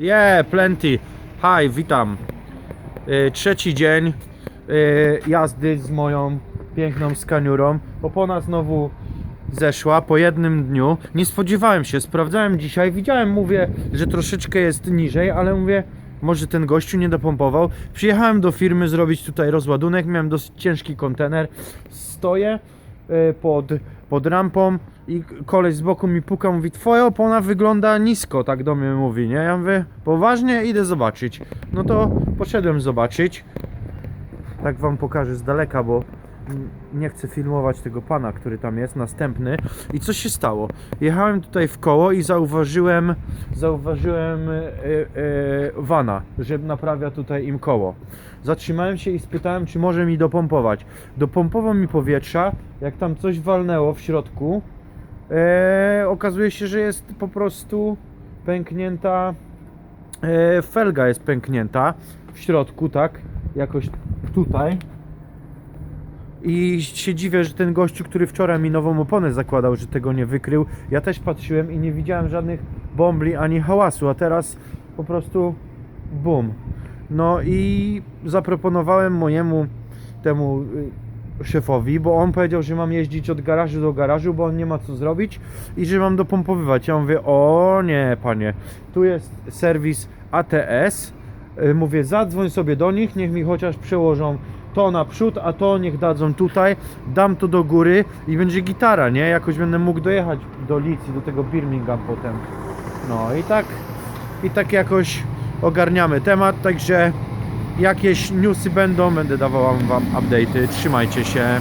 Yeah, plenty. Hi, witam. Y, Trzeci dzień y, jazdy z moją piękną skaniurą. Opona znowu zeszła po jednym dniu. Nie spodziewałem się, sprawdzałem dzisiaj, widziałem, mówię, że troszeczkę jest niżej, ale mówię, może ten gościu nie dopompował. Przyjechałem do firmy zrobić tutaj rozładunek, miałem dosyć ciężki kontener. Stoję pod, pod rampą i koleś z boku mi puka, mówi twoja opona wygląda nisko, tak do mnie mówi, nie? Ja mówię, poważnie, idę zobaczyć. No to poszedłem zobaczyć. Tak wam pokażę z daleka, bo nie chcę filmować tego pana, który tam jest, następny. I co się stało? Jechałem tutaj w koło i zauważyłem, zauważyłem e, e, że naprawia tutaj im koło. Zatrzymałem się i spytałem, czy może mi dopompować. Dopompował mi powietrza, jak tam coś walnęło w środku, e, okazuje się, że jest po prostu pęknięta e, felga jest pęknięta w środku, tak? Jakoś tutaj. I się dziwię, że ten gościu, który wczoraj mi nową oponę zakładał, że tego nie wykrył. Ja też patrzyłem i nie widziałem żadnych bombli ani hałasu, a teraz po prostu bum. No i zaproponowałem mojemu temu y, szefowi, bo on powiedział, że mam jeździć od garażu do garażu, bo on nie ma co zrobić i że mam dopompowywać. Ja mówię, o nie panie, tu jest serwis ATS. Y, Mówię, zadzwoń sobie do nich, niech mi chociaż przełożą to naprzód, a to niech dadzą tutaj, dam to do góry i będzie gitara, nie? Jakoś będę mógł dojechać do Licji, do tego Birmingham potem. No i tak, i tak jakoś ogarniamy temat, także jakieś newsy będą, będę dawał wam update'y, trzymajcie się.